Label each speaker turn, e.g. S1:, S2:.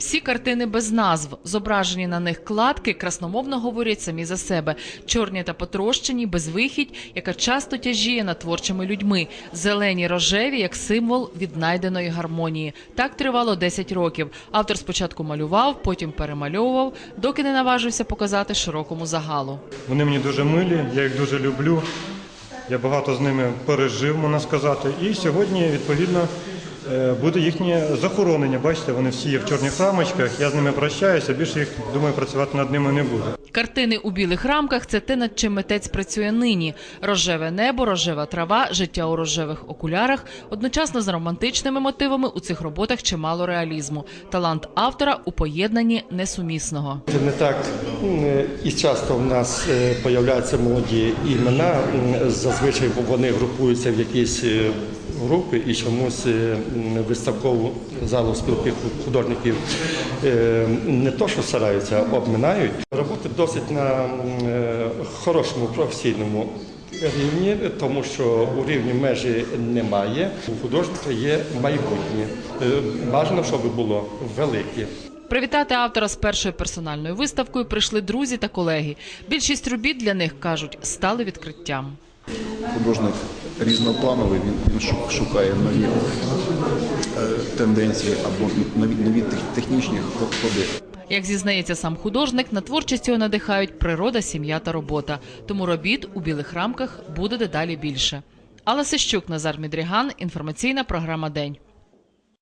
S1: Всі картини без назв, зображені на них кладки, красномовно говорять самі за себе. Чорні та потрощені, безвихідь, яка часто тяжіє над творчими людьми. Зелені рожеві як символ віднайденої гармонії. Так тривало 10 років. Автор спочатку малював, потім перемальовував, доки не наважився показати широкому загалу.
S2: Вони мені дуже милі, я їх дуже люблю. Я багато з ними пережив, можна сказати. І сьогодні, відповідно, буде їхнє захоронення. Бачите, вони всі є в чорних рамочках. Я з ними прощаюся, більше їх, думаю, працювати над ними не буду.
S1: Картини у білих рамках це те, над чим митець працює нині. Рожеве небо, рожева трава, життя у рожевих окулярах. Одночасно з романтичними мотивами у цих роботах чимало реалізму. Талант автора у поєднанні несумісного.
S3: Це не так і часто в нас е, появляються молоді імена. Зазвичай вони групуються в якісь е, групи і чомусь е, виставкову залу спілки художників е, не то, що стараються, а обминають. Роботи досить на е, хорошому професійному рівні, тому що у рівні межі немає. У художника є майбутнє. Бажано, щоб було велике.
S1: Привітати автора з першою персональною виставкою прийшли друзі та колеги. Більшість робіт для них кажуть стали відкриттям.
S4: художник різноплановий, він, він шукає нові е, тенденції або нові, нові технічні ходи.
S1: Як зізнається сам художник, на творчість його надихають природа, сім'я та робота. Тому робіт у білих рамках буде дедалі більше. Алла Сищук, Назар Мідріган, інформаційна програма День.